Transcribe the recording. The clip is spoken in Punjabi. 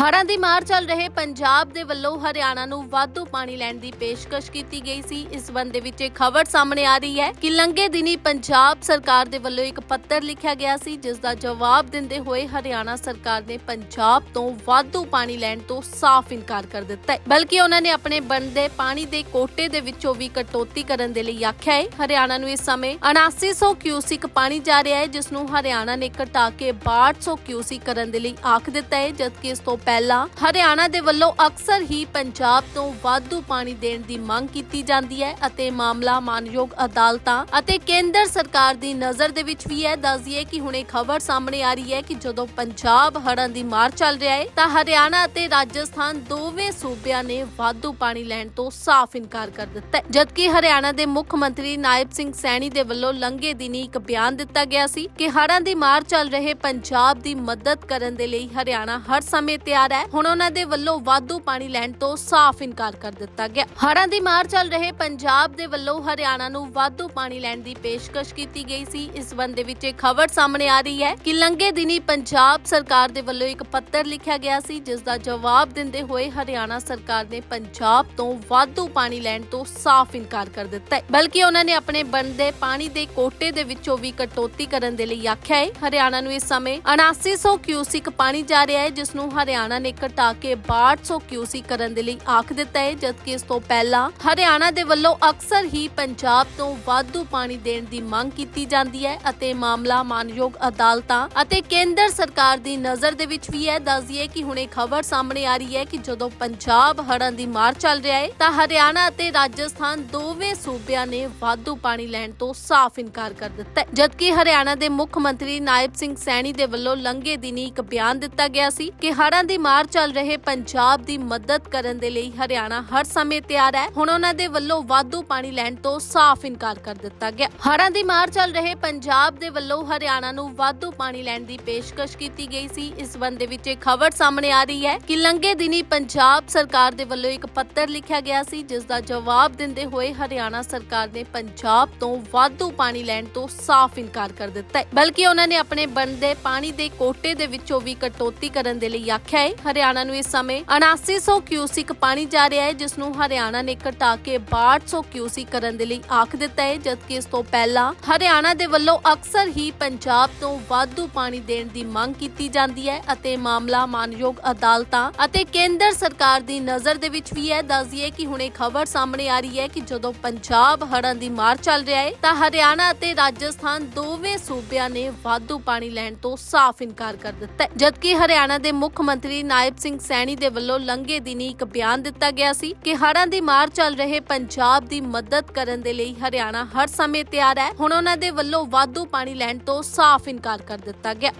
ਹੜ੍ਹਾਂ ਦੀ ਮਾਰ ਚੱਲ ਰਹੇ ਪੰਜਾਬ ਦੇ ਵੱਲੋਂ ਹਰਿਆਣਾ ਨੂੰ ਵਾਧੂ ਪਾਣੀ ਲੈਣ ਦੀ ਪੇਸ਼ਕਸ਼ ਕੀਤੀ ਗਈ ਸੀ। ਇਸ ਸੰਬੰਧ ਦੇ ਵਿੱਚ ਇਹ ਖਬਰ ਸਾਹਮਣੇ ਆ ਰਹੀ ਹੈ ਕਿ ਲੰਘੇ ਦਿਨੀ ਪੰਜਾਬ ਸਰਕਾਰ ਦੇ ਵੱਲੋਂ ਇੱਕ ਪੱਤਰ ਲਿਖਿਆ ਗਿਆ ਸੀ, ਜਿਸ ਦਾ ਜਵਾਬ ਦਿੰਦੇ ਹੋਏ ਹਰਿਆਣਾ ਸਰਕਾਰ ਨੇ ਪੰਜਾਬ ਤੋਂ ਵਾਧੂ ਪਾਣੀ ਲੈਣ ਤੋਂ ਸਾਫ਼ ਇਨਕਾਰ ਕਰ ਦਿੱਤਾ ਹੈ। ਬਲਕਿ ਉਹਨਾਂ ਨੇ ਆਪਣੇ ਬਣਦੇ ਪਾਣੀ ਦੇ ਕੋਟੇ ਦੇ ਵਿੱਚੋਂ ਵੀ ਕਟੌਤੀ ਕਰਨ ਦੇ ਲਈ ਆਖਿਆ ਹੈ। ਹਰਿਆਣਾ ਨੂੰ ਇਸ ਸਮੇਂ 7900 ਕਿਊਸਿਕ ਪਾਣੀ ਜਾ ਰਿਹਾ ਹੈ, ਜਿਸ ਨੂੰ ਹਰਿਆਣਾ ਨੇ ਘਟਾ ਕੇ 6200 ਕਿਊਸਿਕ ਕਰਨ ਦੇ ਲਈ ਆਖ ਦਿੱਤਾ ਹੈ, ਜਦਕਿ ਇਸ ਤੋਂ ਪਹਿਲਾਂ ਹਰਿਆਣਾ ਦੇ ਵੱਲੋਂ ਅਕਸਰ ਹੀ ਪੰਜਾਬ ਤੋਂ ਵਾਧੂ ਪਾਣੀ ਦੇਣ ਦੀ ਮੰਗ ਕੀਤੀ ਜਾਂਦੀ ਹੈ ਅਤੇ ਮਾਮਲਾ ਮਾਨਯੋਗ ਅਦਾਲਤਾਂ ਅਤੇ ਕੇਂਦਰ ਸਰਕਾਰ ਦੀ ਨਜ਼ਰ ਦੇ ਵਿੱਚ ਵੀ ਹੈ। ਦੱਸ ਦਈਏ ਕਿ ਹੁਣੇ ਖਬਰ ਸਾਹਮਣੇ ਆ ਰਹੀ ਹੈ ਕਿ ਜਦੋਂ ਪੰਜਾਬ ਹੜ੍ਹਾਂ ਦੀ ਮਾਰ ਚੱਲ ਰਿਹਾ ਹੈ, ਤਾਂ ਹਰਿਆਣਾ ਅਤੇ ਰਾਜਸਥਾਨ ਦੋਵੇਂ ਸੂਬਿਆਂ ਨੇ ਵਾਧੂ ਪਾਣੀ ਲੈਣ ਤੋਂ ਸਾਫ਼ ਇਨਕਾਰ ਕਰ ਦਿੱਤਾ ਹੈ। ਜਦਕਿ ਹਰਿਆਣਾ ਦੇ ਮੁੱਖ ਮੰਤਰੀ ਨਾਇਬ ਸਿੰਘ ਸੈਣੀ ਦੇ ਵੱਲੋਂ ਲੰਘੇ ਦਿਨੀ ਇੱਕ ਬਿਆਨ ਦਿੱਤਾ ਗਿਆ ਸੀ ਕਿ ਹੜ੍ਹਾਂ ਦੀ ਮਾਰ ਚੱਲ ਰਹੇ ਪੰਜਾਬ ਦੀ ਮਦਦ ਕਰਨ ਦੇ ਲਈ ਹਰਿਆਣਾ ਹਰ ਸਮੇਂ ਤਿਆਰ ਹੈ। ਹੁਣ ਉਹਨਾਂ ਦੇ ਵੱਲੋਂ ਵਾਧੂ ਪਾਣੀ ਲੈਣ ਤੋਂ ਸਾਫ਼ ਇਨਕਾਰ ਕਰ ਦਿੱਤਾ ਗਿਆ। ਹੜ੍ਹਾਂ ਦੀ ਮਾਰ ਚੱਲ ਰਹੇ ਪੰਜਾਬ ਦੇ ਵੱਲੋਂ ਹਰਿਆਣਾ ਨੂੰ ਵਾਧੂ ਪਾਣੀ ਲੈਣ ਦੀ ਪੇਸ਼ਕਸ਼ ਕੀਤੀ ਗਈ ਸੀ। ਇਸ ਸੰਬੰਧ ਵਿੱਚ ਇਹ ਖਬਰ ਸਾਹਮਣੇ ਆ ਰਹੀ ਹੈ ਕਿ ਲੰਘੇ ਦਿਨੀ ਪੰਜਾਬ ਸਰਕਾਰ ਦੇ ਵੱਲੋਂ ਇੱਕ ਪੱਤਰ ਲਿਖਿਆ ਗਿਆ ਸੀ, ਜਿਸ ਦਾ ਜਵਾਬ ਦਿੰਦੇ ਹੋਏ ਹਰਿਆਣਾ ਸਰਕਾਰ ਨੇ ਪੰਜਾਬ ਤੋਂ ਵਾਧੂ ਪਾਣੀ ਲੈਣ ਤੋਂ ਸਾਫ਼ ਇਨਕਾਰ ਕਰ ਦਿੱਤਾ ਹੈ। ਬਲਕਿ ਉਹਨਾਂ ਨੇ ਆਪਣੇ ਬਣਦੇ ਪਾਣੀ ਦੇ ਕੋਟੇ ਦੇ ਵਿੱਚੋਂ ਵੀ ਕਟੌਤੀ ਕਰਨ ਦੇ ਲਈ ਆਖਿਆ ਹੈ। ਹਰਿਆਣਾ ਨੂੰ ਇਸ ਸਮੇਂ 7900 ਕਿਊਸਿਕ ਪਾਣੀ ਜਾ ਰਿਹਾ ਹੈ, ਜਿਸ ਨੂੰ ਹਰਿਆਣਾ ਨੇ ਘਟਾ ਕੇ 6200 ਕਿਊਸਿਕ ਕਰਨ ਦੇ ਲਈ ਆਖ ਦਿੱਤਾ ਹੈ, ਜਦਕਿ ਇਸ ਤੋਂ ਪਹਿਲਾਂ ਹਰਿਆਣਾ ਦੇ ਵੱਲੋਂ ਅਕਸਰ ਹੀ ਪੰਜਾਬ ਤੋਂ ਵਾਧੂ ਪਾਣੀ ਦੇਣ ਦੀ ਮੰਗ ਕੀਤੀ ਜਾਂਦੀ ਹੈ ਅਤੇ ਮਾਮਲਾ ਮਾਨਯੋਗ ਅਦਾਲਤਾਂ ਅਤੇ ਕੇਂਦਰ ਸਰਕਾਰ ਦੀ ਨਜ਼ਰ ਦੇ ਵਿੱਚ ਵੀ ਹੈ। ਦੱਸ ਦਈਏ ਕਿ ਹੁਣੇ ਖਬਰ ਸਾਹਮਣੇ ਆ ਰਹੀ ਹੈ ਕਿ ਜਦੋਂ ਪੰਜਾਬ ਹੜ੍ਹਾਂ ਦੀ ਮਾਰ ਚੱਲ ਰਿਹਾ ਹੈ, ਤਾਂ ਹਰਿਆਣਾ ਅਤੇ ਰਾਜਸਥਾਨ ਦੋਵੇਂ ਸੂਬਿਆਂ ਨੇ ਵਾਧੂ ਪਾਣੀ ਲੈਣ ਤੋਂ ਸਾਫ਼ ਇਨਕਾਰ ਕਰ ਦਿੱਤਾ ਹੈ। ਜਦਕਿ ਹਰਿਆਣਾ ਦੇ ਮੁੱਖ ਮੰਤਰੀ ਨਾਇਬ ਸਿੰਘ ਸੈਣੀ ਦੇ ਵੱਲੋਂ ਲੰਘੇ ਦਿਨੀ ਇੱਕ ਬਿਆਨ ਦਿੱਤਾ ਗਿਆ ਸੀ ਕਿ ਹੜ੍ਹਾਂ ਦੀ ਮਾਰ ਚੱਲ ਰਹੇ ਪੰਜਾਬ ਦੀ ਮਦਦ ਕਰਨ ਦੇ ਲਈ ਹਰਿਆਣਾ ਹਰ ਸਮੇਂ ਤਿਆਰ ਹੈ। ਹੁਣ ਉਹਨਾਂ ਦੇ ਵੱਲੋਂ ਵਾਧੂ ਪਾਣੀ ਲੈਣ ਤੋਂ ਸਾਫ਼ ਇਨਕਾਰ ਕਰ ਦਿੱਤਾ ਗਿਆ। ਹੜ੍ਹਾਂ ਦੀ ਮਾਰ ਚੱਲ ਰਹੇ ਪੰਜਾਬ ਦੇ ਵੱਲੋਂ ਹਰਿਆਣਾ ਨੂੰ ਵਾਧੂ ਪਾਣੀ ਲੈਣ ਦੀ ਪੇਸ਼ਕਸ਼ ਕੀਤੀ ਗਈ ਸੀ। ਇਸ ਸੰਬੰਧ ਦੇ ਵਿੱਚ ਇਹ ਖਬਰ ਸਾਹਮਣੇ ਆ ਰਹੀ ਹੈ ਕਿ ਲੰਘੇ ਦਿਨੀ ਪੰਜਾਬ ਸਰਕਾਰ ਦੇ ਵੱਲੋਂ ਇੱਕ ਪੱਤਰ ਲਿਖਿਆ ਗਿਆ ਸੀ, ਜਿਸ ਦਾ ਜਵਾਬ ਦਿੰਦੇ ਹੋਏ ਹਰਿਆਣਾ ਸਰਕਾਰ ਨੇ ਪੰਜਾਬ ਤੋਂ ਵਾਧੂ ਪਾਣੀ ਲੈਣ ਤੋਂ ਸਾਫ਼ ਇਨਕਾਰ ਕਰ ਦਿੱਤਾ ਹੈ। ਬਲਕਿ ਉਹਨਾਂ ਨੇ ਆਪਣੇ ਬਣਦੇ ਪਾਣੀ ਦੇ ਕੋਟੇ ਦੇ ਵਿੱਚੋਂ ਵੀ ਕਟੌਤੀ ਕਰਨ ਦੇ ਲਈ ਆਖਿਆ ਹੈ ਹਰਿਆਣਾ ਨੂੰ ਇਸ ਸਮੇਂ 7900 ਕਿਊਸਿਕ ਪਾਣੀ ਜਾ ਰਿਹਾ ਹੈ ਜਿਸ ਨੂੰ ਹਰਿਆਣਾ ਨੇ ਘਟਾ ਕੇ 6200 ਕਿਊਸਿਕ ਕਰਨ ਦੇ ਲਈ ਆਖ ਦਿੱਤਾ ਹੈ, ਜਦਕਿ ਇਸ ਤੋਂ ਪਹਿਲਾਂ ਹਰਿਆਣਾ ਦੇ ਵੱਲੋਂ ਅਕਸਰ ਹੀ ਪੰਜਾਬ ਤੋਂ ਵਾਧੂ ਪਾਣੀ ਦੇਣ ਦੀ ਮੰਗ ਕੀਤੀ ਜਾਂਦੀ ਹੈ ਅਤੇ ਮਾਮਲਾ ਮਾਨਯੋਗ ਅਦਾਲਤਾਂ ਅਤੇ ਕੇਂਦਰ ਸਰਕਾਰ ਦੀ ਨਜ਼ਰ ਦੇ ਵਿੱਚ ਵੀ ਹੈ। ਦੱਸ ਦਈਏ ਕਿ ਹੁਣੇ ਖਬਰ ਸਾਹਮਣੇ ਆ ਰਹੀ ਹੈ ਕਿ ਜਦੋਂ ਪੰਜਾਬ ਹੜ੍ਹਾਂ ਦੀ ਮਾਰ ਚੱਲ ਰਿਹਾ ਹੈ, ਤਾਂ ਹਰਿਆਣਾ ਅਤੇ ਰਾਜਸਥਾਨ ਦੋਵੇਂ ਸੂਬਿਆਂ ਨੇ ਵਾਧੂ ਪਾਣੀ ਲੈਣ ਤੋਂ ਸਾਫ਼ ਇਨਕਾਰ ਕਰ ਦਿੱਤਾ ਹੈ, ਜਦਕਿ ਹਰਿਆਣਾ ਦੇ ਮੁੱਖ ਮੰਤਰੀ ਮੰਤਰੀ ਨਾਇਬ ਸਿੰਘ ਸੈਣੀ ਦੇ ਵੱਲੋਂ ਲੰਘੇ ਦਿਨੀ ਇੱਕ ਬਿਆਨ ਦਿੱਤਾ ਗਿਆ ਸੀ ਕਿ ਹੜ੍ਹਾਂ ਦੀ ਮਾਰ ਚੱਲ ਰਹੇ ਪੰਜਾਬ ਦੀ ਮਦਦ ਕਰਨ ਦੇ ਲਈ ਹਰਿਆਣਾ ਹਰ ਸਮੇਂ ਤਿਆਰ ਹੈ। ਹੁਣ ਉਹਨਾਂ ਦੇ ਵੱਲੋਂ ਵਾਧੂ ਪਾਣੀ ਲੈਣ ਤੋਂ ਸਾਫ਼ ਇਨਕਾਰ ਕਰ ਦਿੱਤਾ ਗਿਆ।